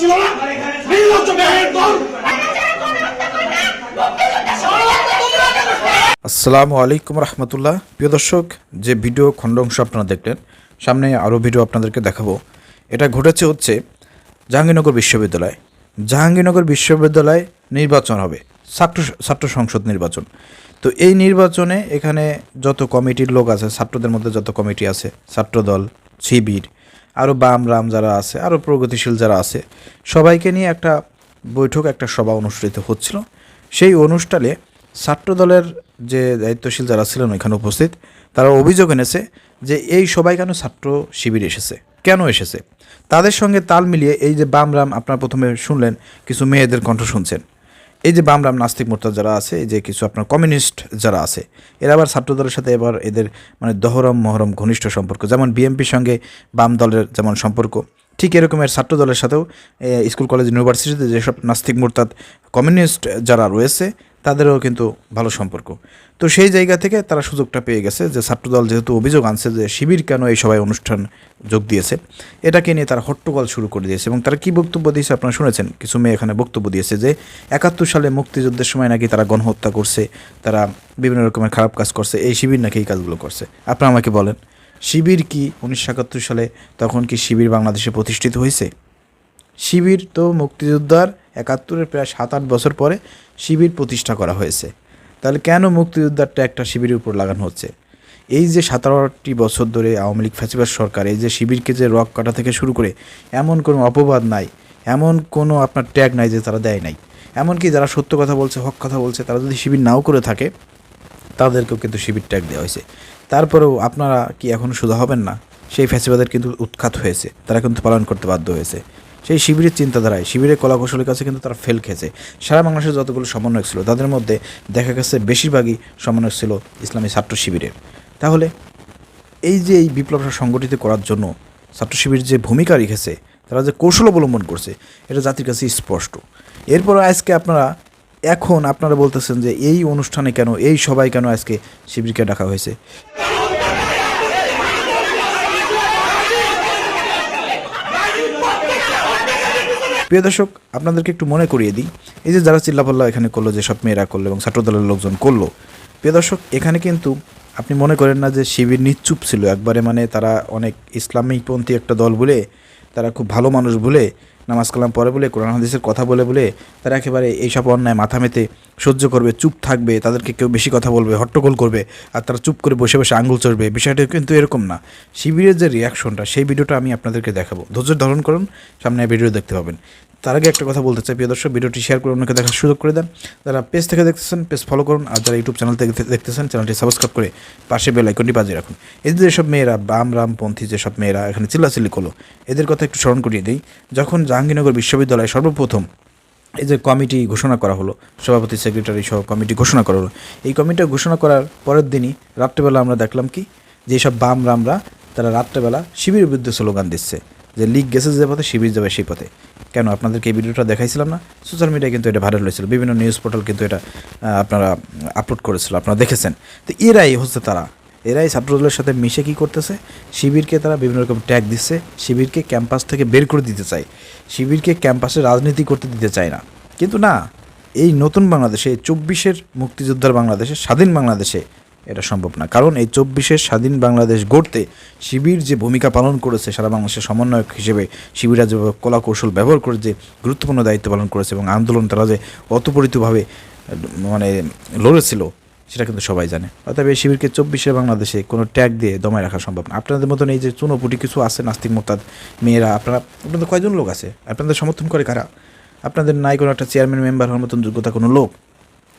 ছিল না? নির্লজ্জ ব্যাঙের দল। আসসালামু আলাইকুম রহমতুল্লাহ। প্রিয় দর্শক, যে ভিডিও খণ্ড অংশ আপনারা দেখলেন, সামনে আরও ভিডিও আপনাদেরকে দেখাবো। এটা ঘটেছে হচ্ছে জাহাঙ্গীরনগর বিশ্ববিদ্যালয়। জাহাঙ্গীরনগর বিশ্ববিদ্যালয় নির্বাচন হবে, ছাত্র ছাত্র সংসদ নির্বাচন। তো এই নির্বাচনে এখানে যত কমিটির লোক আছে, ছাত্রদের মধ্যে যত কমিটি আছে, ছাত্রদল, শিবির আরও বাম রাম যারা আছে আরও প্রগতিশীল যারা আছে, সবাইকে নিয়ে একটা বৈঠক, একটা সভা অনুষ্ঠিত হচ্ছিল। সেই অনুষ্ঠানে ছাত্রদলের যে দায়িত্বশীল যারা ছিলেন এখানে উপস্থিত, তারা অভিযোগ এনেছে যে এই সবাই কেন ছাত্র শিবির এসেছে? কেন এসেছে? তাদের সঙ্গে তাল মিলিয়ে এই যে বাম রাম আপনারা প্রথমে শুনলেন, কিছু মেয়েদের কণ্ঠ শুনছেন। এই যে বামরাম নাস্তিক মোর্চা যারা আছে, এই যে কিছু আপনার কমিউনিস্ট যারা আছে, এরা আবার ছাত্রদলের সাথে এবার এদের মানে দহরম মহরম ঘনিষ্ঠ সম্পর্ক। যেমন বিএমপির সঙ্গে বাম দলের যেমন সম্পর্ক ঠিক এরকমের ছাত্র দলের সাথেও স্কুল, কলেজ, ইউনিভার্সিটিতে যেসব নাস্তিক মোর্তাদ কমিউনিস্ট যারা রয়েছে, তাদেরও কিন্তু ভালো সম্পর্ক। তো সেই জায়গা থেকে তারা সুযোগটা পেয়ে গেছে যে ছাত্রদল যেহেতু অভিযোগ আনছে যে শিবির কেন এই সবাই অনুষ্ঠান যোগ দিয়েছে, এটাকে নিয়ে তারা হট্টগোল শুরু করে দিয়েছে। এবং তারা কী বক্তব্য দিয়েছে আপনারা শুনেছেন? কিছু মেয়ে এখানে বক্তব্য দিয়েছে যে একাত্তর সালে মুক্তিযুদ্ধের সময় নাকি তারা গণহত্যা করছে, তারা বিভিন্ন রকমের খারাপ কাজ করছে, এই শিবির নাকি এই কাজগুলো করছে। আপনারা আমাকে বলেন। শিবির কি উনিশশো একাত্তর সালে তখন কি শিবির বাংলাদেশে প্রতিষ্ঠিত হয়েছে? শিবির তো মুক্তিযোদ্ধার একাত্তরের প্রায় সাত আট বছর পরে শিবির প্রতিষ্ঠা করা হয়েছে। তাহলে কেন মুক্তিযোদ্ধারটা একটা শিবিরের উপর লাগানো হচ্ছে? এই যে সতেরোটি বছর ধরে আওয়ামী লীগ, ফ্যাসিবাদ সরকার, এই যে শিবিরকে যে রক কাটা থেকে শুরু করে এমন কোনো অপবাদ নাই, এমন কোনো আপনার ট্যাগ নাই যে তারা দেয় নাই, এমনকি যারা সত্য কথা বলছে, হক কথা বলছে, তারা যদি শিবির নাও করে থাকে, তাদেরকেও কিন্তু শিবির ট্যাগ দেওয়া হয়েছে। তারপরেও আপনারা কি এখন শুধু হবেন না? সেই ফ্যাসিবাদের কিন্তু উৎখাত হয়েছে। তারা কিন্তু পালন করতে বাধ্য হয়েছে। সেই শিবিরের চিন্তাধারায়, শিবিরের কলাকৌশলের কাছে কিন্তু তারা ফেল খেয়েছে। সারা বাংলাদেশের যতগুলো সমন্বয়ক ছিল, তাদের মধ্যে দেখা গেছে বেশিরভাগই সমন্বয়ক ছিল ইসলামী ছাত্র শিবিরের। তাহলে এই যে এই বিপ্লবটা সংগঠিত করার জন্য ছাত্র শিবির যে ভূমিকা রেখেছে, তারা যে কৌশল অবলম্বন করছে, এটা জাতির কাছে স্পষ্ট। এরপর আজকে আপনারা এখন আপনারা বলতেছেন যে এই অনুষ্ঠানে কেন, এই সবাই কেন আজকে শিবিরকে ডাকা হয়েছে? প্রিয় দর্শক, আপনাদেরকে একটু মনে করিয়ে দিই। এই যে যারা চিল্লাপাল্লা এখানে করল, যে সব মেয়েরা করল এবং ছাত্রদলের লোকজন করল, প্রিয় দর্শক, এখানে কিন্তু আপনি মনে করেন না যে শিবির নিশ্চুপ ছিল। একবারে মানে তারা অনেক ইসলামিকপন্থী একটা দল বলে, তারা খুব ভালো মানুষ বলে নামাজ কালাম পরে বলে, কোরআন হাদিসের কথা বলে বলে তারা একেবারে এইসব অন্যায় মাথা মেতে সহ্য করবে, চুপ থাকবে, তাদেরকে কেউ বেশি কথা বলবে, হট্টগোল করবে আর তারা চুপ করে বসে বসে আঙুল চড়বে। বিষয়টা কিন্তু এরকম না। শিবিরের যে রিয়াকশনটা সেই ভিডিওটা আমি আপনাদেরকে দেখাবো। ধৈর্য ধারণ করুন, সামনে ভিডিও দেখতে পাবেন। তার আগে একটা কথা বলতে চাই, প্রিয় দর্শক, ভিডিওটি শেয়ার করে অন্যকে দেখার সুযোগ করে দেন। যারা পেজ থেকে দেখতেছেন পেজ ফলো করুন, আর যারা ইউটিউব চ্যানেল থেকে দেখতেছেন চ্যানেলটি সাবস্ক্রাইব করে পাশে বেল আইকনটি বাজিয়ে রাখুন। এই যেসব মেয়েরা, বাম রামপন্থী যেসব মেয়েরা, এখানে চিল্লাচিল্লি করল, এদের কথা একটু স্মরণ করিয়ে দিই। যখন জাহাঙ্গীরনগর বিশ্ববিদ্যালয়ে সর্বপ্রথম এই যে কমিটি ঘোষণা করা হলো, সভাপতি সেক্রেটারি সহ কমিটি ঘোষণা করা হলো, এই কমিটি ঘোষণা করার পরের দিনই রাত্রেবেলা আমরা দেখলাম কি যে সব বাম, রামরা, তারা রাত্রেবেলা শিবিরের বিরুদ্ধে স্লোগান দিচ্ছে। যে লিগ গেছে যে পথে, শিবির যাবে সেই পথে। কেন? আপনাদেরকে এই ভিডিওটা দেখাইছিলাম না? সোশ্যাল মিডিয়ায় কিন্তু এটা ভাইরাল হয়েছিল। বিভিন্ন নিউজ পোর্টাল কিন্তু এটা আপনারা আপলোড করেছিল, আপনারা দেখেছেন। তো এরাই হচ্ছে তারা। এরাই ছাত্রদলের সাথে মিশে কি করতেছে? শিবিরকে তারা বিভিন্ন রকম ট্যাগ দিচ্ছে। শিবিরকে ক্যাম্পাস থেকে বের করে দিতে চায়। শিবিরকে ক্যাম্পাসে রাজনীতি করতে দিতে চায় না। কিন্তু না, এই নতুন বাংলাদেশে চব্বিশের মুক্তিযোদ্ধার বাংলাদেশে, স্বাধীন বাংলাদেশে এটা সম্ভব না। কারণ এই চব্বিশের স্বাধীন বাংলাদেশ গড়তে শিবির যে ভূমিকা পালন করেছে, সারা বাংলাদেশের সমন্বয়ক হিসেবে শিবিরা যে কলা কৌশল ব্যবহার করে যে গুরুত্বপূর্ণ দায়িত্ব পালন করেছে এবং আন্দোলন তারা যে অতপরিতভাবে মানে লড়েছিল, সেটা কিন্তু সবাই জানে। অর্থাৎ এই শিবিরকে চব্বিশে বাংলাদেশে কোনো ট্যাগ দিয়ে দমায় রাখা সম্ভব না। আপনাদের মতন এই যে চুনোপুটি কিছু আছে, নাস্তিক মোতাদ মেয়েরা, আপনারা, আপনাদের কয়জন লোক আছে? আপনাদের সমর্থন করে কারা? আপনাদের নাই কোনো একটা চেয়ারম্যান মেম্বার হওয়ার মতন যোগ্যতা কোনো লোক?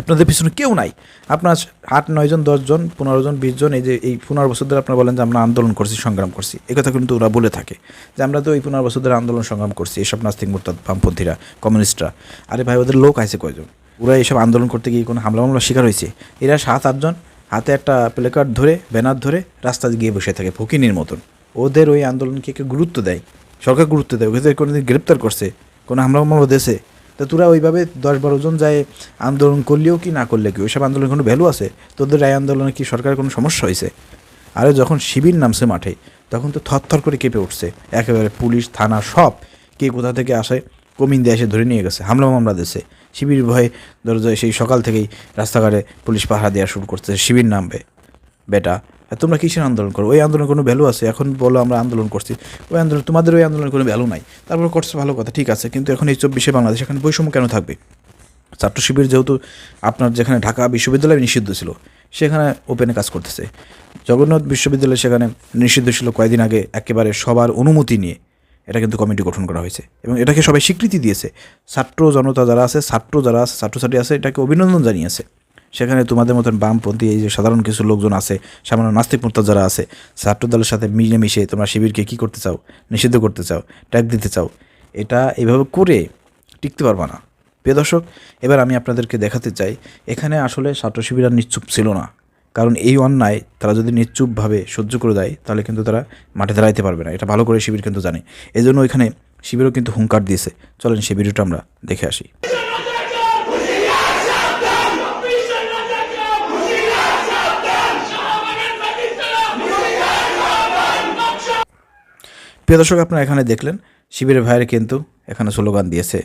আপনাদের পিছনে কেউ নাই। আপনার আট নয়জন দশজন পনেরো জন, বিশ জন, এই যে এই পনেরো বছর ধরে আপনারা বলেন যে আমরা আন্দোলন করছি, সংগ্রাম করছি। কথা কিন্তু ওরা বলে থাকে যে আমরা তো এই পনেরো বছর ধরে আন্দোলন, সংগ্রাম করছি এইসব নাস্তিক, মোরতাদ, বামপন্থীরা, কমিউনিস্টরা। আরে ভাই, ওদের লোক আছে কয়জন? ওরা এইসব আন্দোলন করতে গিয়ে কোনো হামলা মামলা শিকার হয়েছে? এরা সাত আটজন হাতে একটা প্লেকার্ড ধরে, ব্যানার ধরে রাস্তা গিয়ে বসে থাকে ফকিনির মতন। ওদের ওই আন্দোলনকে কেউ গুরুত্ব দেয়? সরকার গুরুত্ব দেয়, ওদের কোনোদিন গ্রেপ্তার করছে, কোনো হামলা, মামলা দেশে তো তোরা ওইভাবে দশ বারো জন যায় আন্দোলন করলেও কি না করলে কি? ওইসব আন্দোলন কোনো ভ্যালু আছে? তোদের এই আন্দোলনে কি সরকারের কোনো সমস্যা হয়েছে? আরে যখন শিবির নামছে মাঠে, তখন তো থরথর করে কেঁপে উঠছে। একেবারে পুলিশ, থানা, সব কে কোথা থেকে আসে? কমিন দিয়ে এসে ধরে নিয়ে গেছে, হামলা মামলা দিয়েছে। শিবির ভয়ে ধরো সেই সকাল থেকেই রাস্তাঘাটে পুলিশ পাহারা দেওয়া শুরু করছে, শিবির নামবে। বেটা তোমরা কিসের আন্দোলন করো? ওই আন্দোলনের কোনো ভ্যালু আছে? এখন বলো, আমরা আন্দোলন করছি। ওই আন্দোলন, তোমাদের ওই আন্দোলনের কোনো ভ্যালু নাই। তারপর করছে ভালো কথা, ঠিক আছে। কিন্তু এখন এই চব্বিশে বাংলাদেশ, এখানে বৈষম্য কেন থাকবে? ছাত্র শিবির যেহেতু আপনার যেখানে ঢাকা বিশ্ববিদ্যালয় নিষিদ্ধ ছিল, সেখানে ওপেনে কাজ করতেছে। জগন্নাথ বিশ্ববিদ্যালয় সেখানে নিষিদ্ধ ছিল কয়েকদিন আগে, একেবারে সবার অনুমতি নিয়ে। এটা কিন্তু কমিটি গঠন করা হয়েছে এবং এটাকে সবাই স্বীকৃতি দিয়েছে। ছাত্র জনতা যারা আছে, ছাত্র যারা আছে, ছাত্রছাত্রী আছে, এটাকে অভিনন্দন জানিয়েছে। সেখানে তোমাদের মতন বামপন্থী, এই যে সাধারণ কিছু লোকজন আছে, সামান্য নাস্তিক মোর্তা যারা আছে ছাত্র দলের সাথে মিলে মিশে তোমরা শিবিরকে কী করতে চাও? নিষিদ্ধ করতে চাও? ট্যাগ দিতে চাও? এটা এভাবে করে টিকতে পারবা না। প্রিয় দর্শক, এবার আমি আপনাদেরকে দেখাতে চাই, এখানে আসলে ছাত্র শিবির আর নিশ্চুপ ছিল না। কারণ এই অন্যায় তারা যদি নিশ্চুপভাবে সহ্য করে দেয়, তাহলে কিন্তু তারা মাঠে দাঁড়াইতে পারবে না। এটা ভালো করে শিবির কিন্তু জানে। এই জন্য এখানে শিবিরও কিন্তু হুঙ্কার দিয়েছে। চলেন সেই ভিডিওটা আমরা দেখে আসি। প্রিয় দর্শক, আপনারা এখানে দেখলেন, শিবিরের ভাইয়ের কিন্তু এখানে স্লোগান দিয়েছে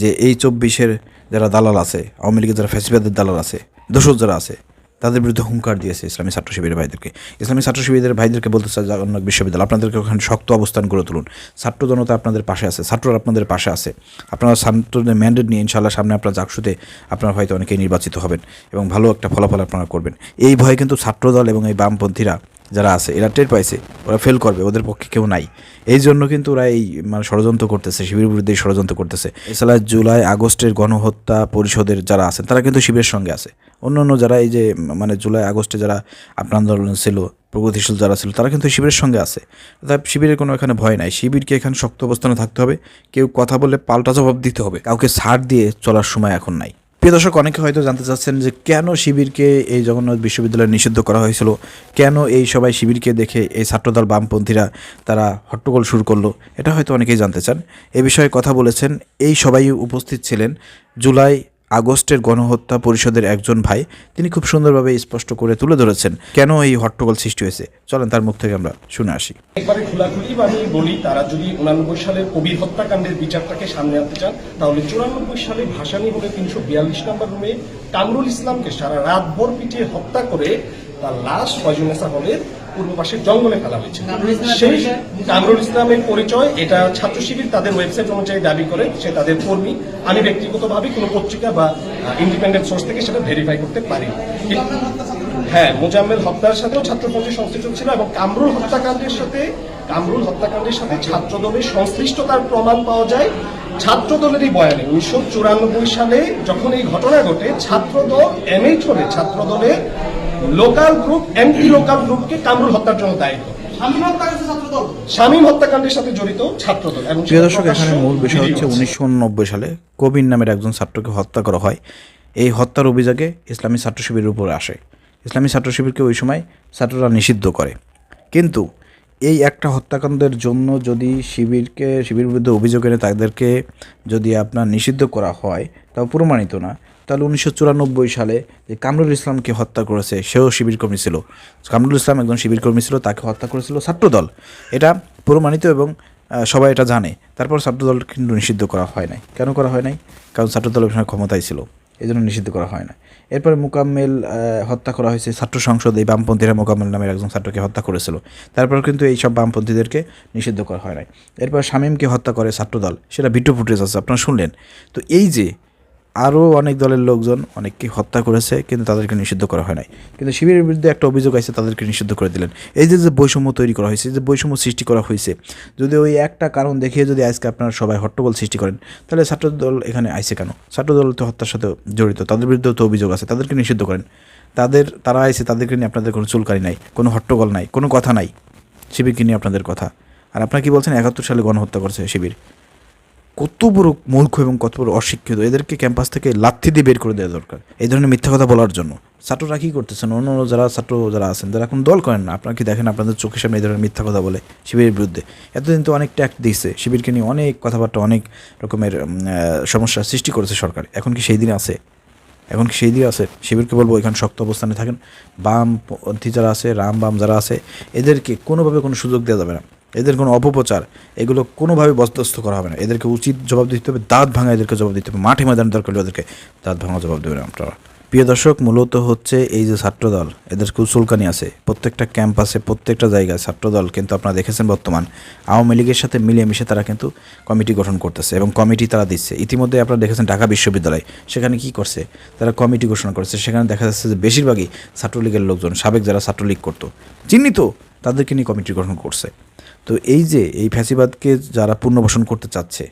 যে এই চব্বিশের যারা দালাল আছে, আওয়ামী লীগের যারা ফ্যাসিবাদের দালাল আছে, দোষর যারা আছে, তাদের বিরুদ্ধে হুঙ্কার দিয়েছে ইসলামী ছাত্র শিবিরের ভাইদেরকে। ইসলামী ছাত্র শিবিরের ভাইদেরকে বলতে চাই জগন্নাথ বিশ্ববিদ্যালয়, আপনাদেরকে ওখানে শক্ত অবস্থান গড়ে তুলুন। ছাত্র জনতা আপনাদের পাশে আছে, ছাত্ররা আপনাদের পাশে আছে। আপনারা ছাত্রদের ম্যান্ডেট নিয়ে ইনশাল্লাহ সামনে আপনার জাকসুতে আপনারা হয়তো অনেকেই নির্বাচিত হবেন এবং ভালো একটা ফলাফল আপনারা করবেন। এই ভয়ে কিন্তু ছাত্রদল এবং এই বামপন্থীরা যারা আছে, এরা টের পাইছে, ওরা ফেল করবে, ওদের পক্ষে কেউ নাই। এই জন্য কিন্তু ওরা এই মানে ষড়যন্ত্র করতেছে শিবির বিরুদ্ধে ষড়যন্ত্র করতেছে। এছাড়া জুলাই, আগস্টের গণহত্যা পরিষদের যারা আছেন, তারা কিন্তু শিবিরের সঙ্গে আছে। অন্য অন্য যারা এই যে মানে জুলাই, আগস্টে যারা আপনার আন্দোলন ছিল, প্রগতিশীল যারা ছিল, তারা কিন্তু শিবিরের সঙ্গে আছে। অর্থাৎ শিবিরের কোনো এখানে ভয় নাই। শিবিরকে এখানে শক্ত অবস্থানে থাকতে হবে। কেউ কথা বলে পাল্টা জবাব দিতে হবে। কাউকে ছাড় দিয়ে চলার সময় এখন নাই। প্রিয় দর্শক, অনেকে হয়তো জানতে চাচ্ছেন যে কেন শিবিরকে এই জগন্নাথ বিশ্ববিদ্যালয়ে নিষিদ্ধ করা হয়েছিল? কেন এই সবাই শিবিরকে দেখে এই ছাত্রদল বামপন্থীরা তারা হট্টগোল শুরু করল? এটা হয়তো অনেকেই জানতে চান। এ বিষয়ে কথা বলেছেন এই সবাই উপস্থিত ছিলেন জুলাই আগস্টের গণহত্যা পরিষদের একজন ভাই তিনি খুব সুন্দরভাবে স্পষ্ট করে তুলে ধরেছেন, কেন এই হট্টগোল সৃষ্টি হয়েছে? চলেন তার মুখ থেকে আমরা শুনে আসি। একবারে খোলাখুলি আমি বলি, তারা যদি উনানব্বই সালের কবির হত্যাকাণ্ডের বিচারটাকে সামনে আনতে চান, তাহলে চুরানব্বই সালে ভাসানি হলে তিনশো বিয়াল্লিশ নম্বর রুমে কামরুল ইসলামকে সারা রাতভর পিটিয়ে হত্যা করে তার লাশ ফয়জুনেসা হলের পূর্ব পাশের জঙ্গলে ফেলা হয়েছে। সেই কামরুল ইসলামের পরিচয় এটা ছাত্র শিবির তাদের ওয়েবসাইট অনুযায়ী দাবি করে সে তাদের কর্মী। আমি ব্যক্তিগতভাবে কোনো পত্রিকা বা ইন্ডিপেন্ডেন্ট সোর্স থেকে সেটা ভেরিফাই করতে পারি হ্যাঁ মোজাম্মেল হত্যার সাথেও ছাত্রপন্থী সংশ্লিষ্ট ছিল এবং কামরুল হত্যাকাণ্ডের সাথে কামরুল হত্যাকাণ্ডের সাথে ছাত্রদলের সংশ্লিষ্টতার প্রমাণ পাওয়া যায়। ছাত্রদলেরই বয়ানে উনিশশো চুরানব্বই সালে যখন এই ঘটনা ঘটে ছাত্রদল এমএইচ হলে ছাত্রদলের লোকাল গ্রুপ এমপি লোকাল গ্রুপকে কামরুল হত্যার জন্য দায়ী। শামীম হত্যাকাণ্ডের সাথে জড়িত ছাত্রদল এবং প্রিয় দর্শক এখানে মূল বিষয় হচ্ছে উনিশশো উননব্বই সালে কবির নামের একজন ছাত্রকে হত্যা করা হয়। এই হত্যার অভিযোগে ইসলামী ছাত্র শিবিরের উপরে আসে। ইসলামী ছাত্র শিবিরকে ওই সময় ছাত্ররা নিষিদ্ধ করে। কিন্তু এই একটা হত্যাকাণ্ডের জন্য যদি শিবিরকে শিবির বিরুদ্ধে অভিযোগ এনে তাদেরকে যদি আপনার নিষিদ্ধ করা হয় তাও প্রমাণিত না। তাহলে উনিশশো চুরানব্বই সালে যে কামরুল ইসলামকে হত্যা করেছে, সেও শিবির কর্মী ছিল। কামরুল ইসলাম একজন শিবির কর্মী ছিল, তাকে হত্যা করেছিল ছাত্রদল। এটা প্রমাণিত এবং সবাই এটা জানে। তারপর ছাত্রদল কিন্তু নিষিদ্ধ করা হয় নাই। কেন করা হয় নাই? কারণ ছাত্রদল ওই সময় ক্ষমতায় ছিল। এই জন্য নিষিদ্ধ করা হয় না এরপরে মোকাম্মেল হত্যা করা হয়েছে ছাত্র সংসদ, এই বামপন্থীরা মোকাম্মেল নামের একজন ছাত্রকে হত্যা করেছিল। তারপর কিন্তু এই সব বামপন্থীদেরকে নিষিদ্ধ করা হয় নাই। এরপর শামীমকে হত্যা করে ছাত্রদল। সেটা ভিডিও ফুটেজ আছে, আপনারা শুনলেন। তো এই যে আরও অনেক দলের লোকজন অনেককে হত্যা করেছে, কিন্তু তাদেরকে নিষিদ্ধ করা হয় নাই। কিন্তু শিবিরের বিরুদ্ধে একটা অভিযোগ আছে তাদেরকে নিষিদ্ধ করে দিলেন। এই যে যে বৈষম্য তৈরি করা হয়েছে যে বৈষম্য সৃষ্টি করা হয়েছে, যদি ওই একটা কারণ দেখিয়ে যদি আজকে আপনারা সবাই হট্টগোল সৃষ্টি করেন, তাহলে ছাত্রদল এখানে আইসে কেন? ছাত্রদল তো হত্যার সাথে জড়িত, তাদের বিরুদ্ধেও তো অভিযোগ আছে, তাদেরকে নিষিদ্ধ করেন। তাদের, তারা আইছে, তাদেরকে নিয়ে আপনাদের কোনো চুলকারি নাই, কোনো হট্টগোল নাই, কোনো কথা নাই, শিবিরকে নিয়ে আপনাদের কথা। আর আপনারা কি বলছেন, একাত্তর সালে গণহত্যা করেছে শিবির। কত বড় মূর্খ এবং কত বড় অশিক্ষিত। এদেরকে ক্যাম্পাস থেকে লাথি দিয়ে বের করে দেওয়া দরকার। এই ধরনের মিথ্যা কথা বলার জন্য। ছাত্ররা কী করতেছেন অন্য যারা ছাত্র যারা আছেন যারা এখন দল করেন না। আপনারা কি দেখেন আপনাদের চোখের সামনে এই ধরনের মিথ্যা কথা বলে শিবিরের বিরুদ্ধে? এতদিন তো অনেক ট্যাক্ট দিয়েছে। শিবিরকে নিয়ে অনেক কথাবার্তা, অনেক রকমের সমস্যার সৃষ্টি করেছে সরকার। এখন কি সেই দিন আছে? এখন কি সেই দিকে আছে? শিবিরকে বলব, এখানে শক্ত অবস্থানে থাকেন। বামপন্থী যারা আছে রাম বাম যারা আছে, এদেরকে কোনোভাবে কোনো সুযোগ দেওয়া যাবে না। এদের কোনো অপপ্রচার, এগুলো কোনোভাবে বরদাস্ত করা হবে না। এদেরকে উচিত জবাব দিতে হবে, দাঁত ভাঙা এদেরকে জবাব দিতে হবে, মাঠে ময়দান দরকার হলে ওদেরকে দাঁত ভাঙা জবাব দেবেন আপনারা। প্রিয় দর্শক, মূলত হচ্ছে এই যে ছাত্রদল, এদের কুচুলকানি আছে। প্রত্যেকটা ক্যাম্পাসে, প্রত্যেকটা জায়গায় ছাত্রদল কিন্তু আপনারা দেখেছেন বর্তমান, আওয়ামী লীগের সাথে মিলিয়ে মিশে তারা কিন্তু কমিটি গঠন করতেছে এবং কমিটি তারা দিচ্ছে। ইতিমধ্যে আপনারা দেখেছেন ঢাকা বিশ্ববিদ্যালয়, সেখানে কি করছে? তারা কমিটি ঘোষণা করেছে, সেখানে দেখা যাচ্ছে যে বেশিরভাগই ছাত্রলীগের লোকজন, সাবেক যারা ছাত্রলীগ করতো, চিহ্নিত তাদেরকে নিয়ে কমিটি গঠন করছে। তো এই যে, এই ফ্যাসিবাদকে যারা পুনর্বাসন করতে চাচ্ছে,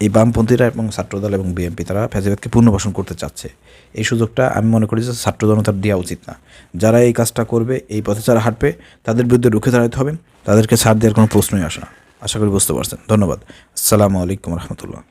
এই বামপন্থীরা এবং ছাত্রদল এবং বিএনপি, তারা ফ্যাসিবাদকে পুনর্বাসন করতে চাচ্ছে। এই সুযোগটা আমি মনে করি যে ছাত্র জনতার দেওয়া উচিত না। যারা এই কাজটা করবে, এই পথে যারা হাঁটবে, তাদের বিরুদ্ধে রুখে দাঁড়াতে হবে। তাদেরকে ছাড় দেওয়ার কোনো প্রশ্নই আসে না। আশা করি বুঝতে পারছেন। ধন্যবাদ। আসসালামু আলাইকুম রহমতুল্লাহ।